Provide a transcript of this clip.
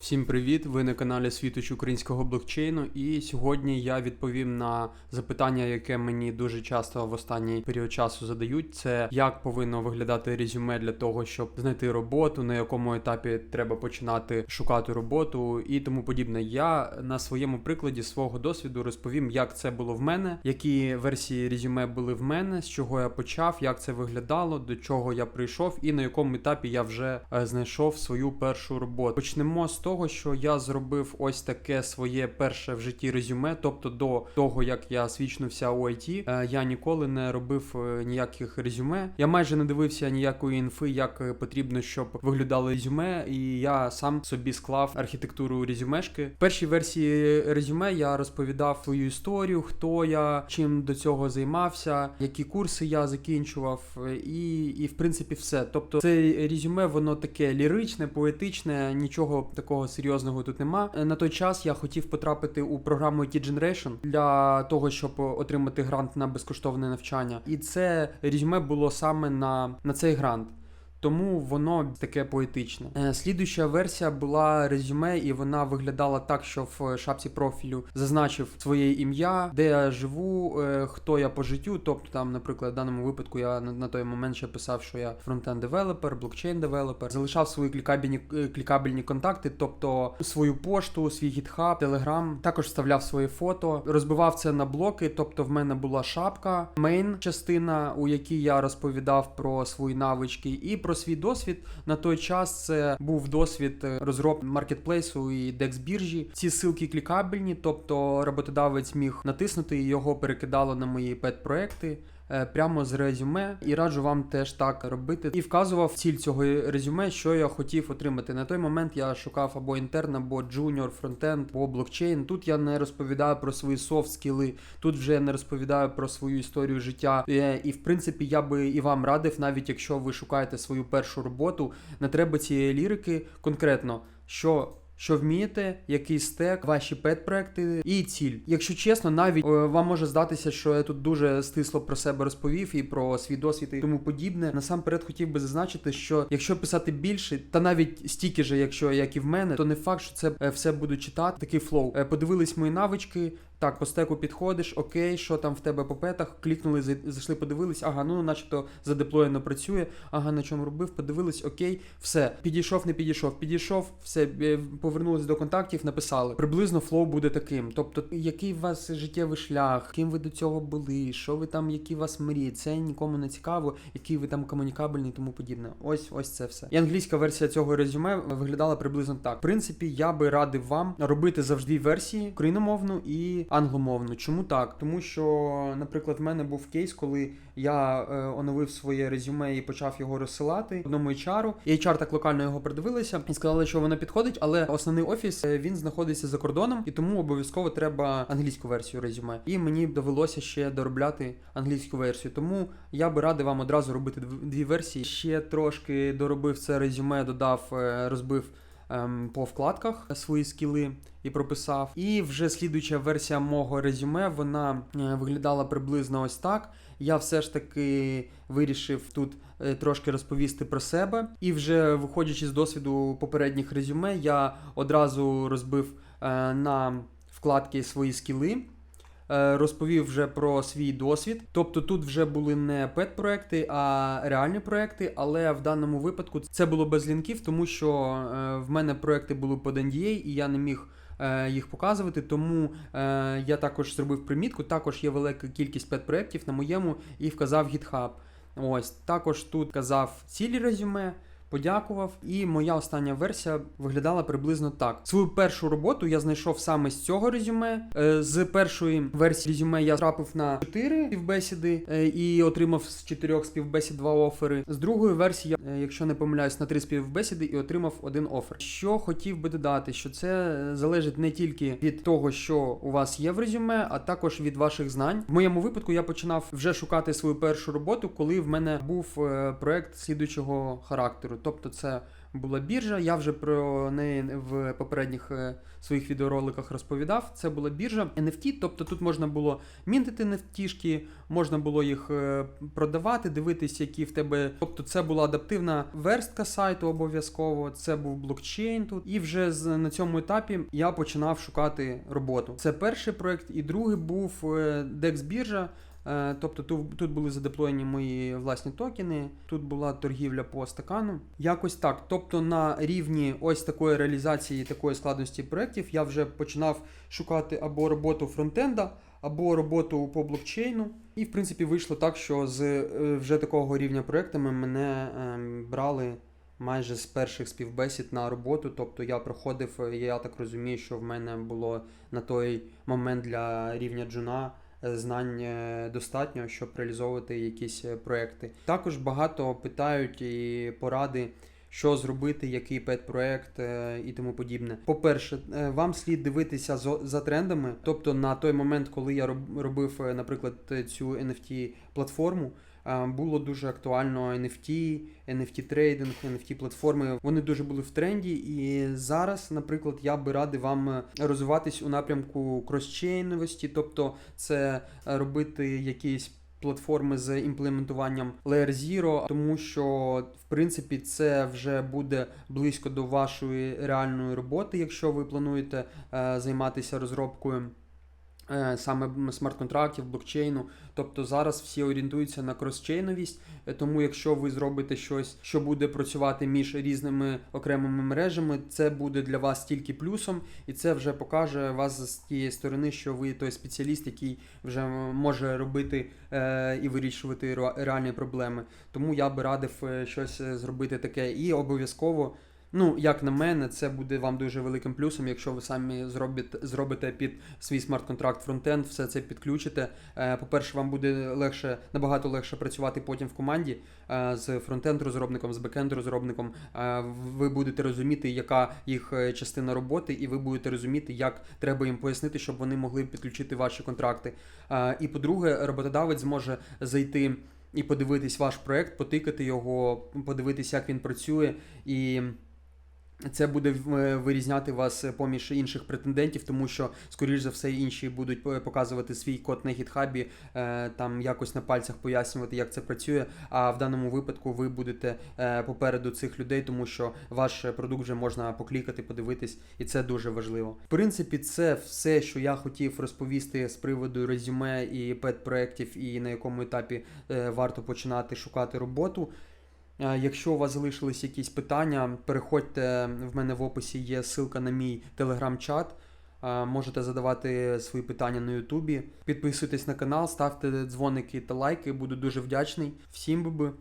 Всім привіт! Ви на каналі Світоч українського блокчейну. І сьогодні я відповім на запитання, яке мені дуже часто в останній період часу задають. Це як повинно виглядати резюме для того, щоб знайти роботу, на якому етапі треба починати шукати роботу і тому подібне. Я на своєму прикладі свого досвіду розповім, як це було в мене, які версії резюме були в мене, з чого я почав, як це виглядало, до чого я прийшов, і на якому етапі я вже е, знайшов свою першу роботу. Почнемо з того, що я зробив ось таке своє перше в житті резюме. Тобто, до того як я свічнувся у IT, е, я ніколи не робив е, ніяких резюме. Я майже не дивився ніякої інфи, як е, потрібно, щоб виглядало резюме, і я сам собі склав архітектуру резюмешки. В першій версії резюме я розповідав свою історію, хто я, чим до цього займався, які курси я закінчував, і, і в принципі все. Тобто, це резюме, воно таке ліричне, поетичне, нічого такого серйозного тут нема. Е, На той час я хотів потрапити у програму IT Generation для того, щоб отримати грант на безкоштовне навчання. І це резюме було саме на, на цей грант. Тому воно таке поетичне. Е, Слідуюча версія була резюме, і вона виглядала так, що в шапці профілю зазначив своє ім'я, де я живу, е, хто я по життю. Тобто, там, наприклад, в даному випадку я на, на той момент ще писав, що я фронтенд девелопер, блокчейн девелопер, залишав свої клікабельні, е, клікабельні контакти, тобто свою пошту, свій гітхаб, телеграм. Також вставляв своє фото, розбивав це на блоки. Тобто, в мене була шапка, мейн частина, у якій я розповідав про свої навички, і про свій досвід. На той час це був досвід розроб розробки маркетплейсу і декс біржі. Ці ссылки клікабельні, тобто роботодавець міг натиснути і його перекидало на мої пет-проекти. е, Прямо з резюме, і раджу вам теж так робити. І вказував ціль цього резюме, що я хотів отримати. На той момент я шукав або інтерн, або джуніор, фронтенд, або блокчейн. Тут я не розповідаю про свої софт скіли, тут вже не розповідаю про свою історію життя. Е, І в принципі я би і вам радив, навіть якщо ви шукаєте свою першу роботу, не треба цієї лірики конкретно, що. Що вмієте, який стек, ваші пет-проекти і ціль. Якщо чесно, навіть е, вам може здатися, що я тут дуже стисло про себе розповів і про свій досвід і тому подібне. Насамперед хотів би зазначити, що якщо писати більше, та навіть стільки же, якщо як і в мене, то не факт, що це е, все буду читати. Такий флоу. Е, Подивились мої навички. Так, по стеку підходиш, окей, що там в тебе по петах, клікнули, зай- зайшли, подивились, ага, ну начебто задеплоєно працює, ага, на чому робив, подивились, окей, все. Підійшов, не підійшов, підійшов, все, е, повернулись до контактів, написали. Приблизно флоу буде таким. Тобто, який у вас життєвий шлях, ким ви до цього були, що ви там, які у вас мрії, це нікому не цікаво, який ви там комунікабельний тому подібне. Ось ось це все. І англійська версія цього резюме виглядала приблизно так. В принципі, я би радив вам робити завжди версії україномовну і англомовну. Чому так? Тому що, наприклад, в мене був кейс, коли я е, оновив своє резюме і почав його розсилати одному HR, і HR так локально його придивилися і сказали, що воно підходить, але основний офіс е, він знаходиться за кордоном, і тому обов'язково треба англійську версію резюме. І мені довелося ще доробляти англійську версію. Тому я би радив вам одразу робити дві версії. Ще трошки доробив це резюме, додав, е, розбив ем, по вкладках свої скіли і прописав. І вже слідуюча версія мого резюме вона е, виглядала приблизно ось так. Я все ж таки вирішив тут е, трошки розповісти про себе. І вже виходячи з досвіду попередніх резюме, я одразу розбив е, на вкладки свої скіли. Е, Розповів вже про свій досвід. Тобто тут вже були не пет-проекти, а реальні проекти. Але в даному випадку це було без лінків, тому що е, в мене проекти були під NDA, і я не міг е, їх показувати. Тому я також зробив примітку. Також є велика кількість пет-проєктів на моєму і вказав GitHub. Ось також тут казав цілі резюме. Подякував, і моя остання версія виглядала приблизно так. Свою першу роботу я знайшов саме з цього резюме. Е, З першої версії резюме я трапив на 4 співбесіди е, і отримав з 4 співбесід 2 офери. З другої версії, я, е, якщо не помиляюсь, на 3 співбесіди і отримав один офер. Що хотів би додати, що це залежить не тільки від того, що у вас є в резюме, а також від ваших знань. В моєму випадку я починав вже шукати свою першу роботу, коли в мене був проект слідуючого характеру. Тобто, це була біржа. Я вже про неї в попередніх е, своїх відеороликах розповідав. Це була біржа NFT, тобто тут можна було мінтити NFT-шки, можна було їх е, продавати, дивитись, які в тебе. Тобто, це була адаптивна верстка сайту обов'язково. Це був блокчейн тут. І вже на цьому етапі я починав шукати роботу. Це перший проект, і другий був е, Dex біржа. Е, Тобто тут, були задеплоєні мої власні токени, тут була торгівля по стакану. Якось так. Тобто на рівні ось такої реалізації, такої складності проєктів я вже починав шукати або роботу фронтенда, або роботу по блокчейну. І в принципі вийшло так, що з е, вже такого рівня проектами мене ем, брали. Майже з перших співбесід на роботу, тобто я проходив, е, я так розумію, що в мене було на той момент для рівня джуна знань е, достатньо, щоб реалізовувати якісь е, проекти. Також багато питають і поради, що зробити, який пет-проект е, і тому подібне. По-перше, вам слід дивитися за трендами, тобто на той момент, коли я роб- робив, наприклад, цю NFT платформу. е, Було дуже актуально NFT, NFT трейдинг, NFT платформи. Вони дуже були в тренді. І зараз, наприклад, я би радив вам е, розвиватись у напрямку кросчейновості, тобто це е, робити якісь. Платформи з імплементуванням Layer Zero, тому що в принципі це вже буде близько до вашої реальної роботи, якщо ви плануєте е, займатися розробкою е, саме смарт-контрактів, блокчейну. Тобто зараз всі орієнтуються на кросчейновість, е, тому якщо ви зробите щось, що буде працювати між різними окремими мережами, це буде для вас тільки плюсом, і це вже покаже вас з тієї сторони, що ви той спеціаліст, який вже може робити е, і вирішувати реальні проблеми. Тому я би радив е, щось е, зробити таке, і обов'язково. Ну, як на мене, це буде вам дуже великим плюсом, якщо ви самі зробите, зробите під свій смарт-контракт фронтенд, все це підключите. Е, По-перше, вам буде легше, набагато легше працювати потім в команді е, з фронтенд-розробником, з бекенд-розробником. Е, Ви будете розуміти, яка їх частина роботи, і ви будете розуміти, як треба їм пояснити, щоб вони могли підключити ваші контракти. І по-друге, роботодавець зможе зайти. І подивитись ваш проект, потикати його, подивитись, як він працює, і це буде е, вирізняти вас поміж інших претендентів, тому що, скоріш за все, інші будуть показувати свій код на гітхабі, е, там якось на пальцях пояснювати, як це працює. А в даному випадку ви будете е, попереду цих людей, тому що ваш продукт вже можна поклікати, подивитись, і це дуже важливо. В принципі, це все, що я хотів розповісти з приводу резюме і пет-проєктів, і на якому етапі е, варто починати шукати роботу. Е, Якщо у вас залишились якісь питання, переходьте в мене в описі є ссылка на мій телеграм-чат. Е, Можете задавати свої питання на Ютубі. Підписуйтесь на канал, ставте дзвоники та лайки, буду дуже вдячний. Всім би.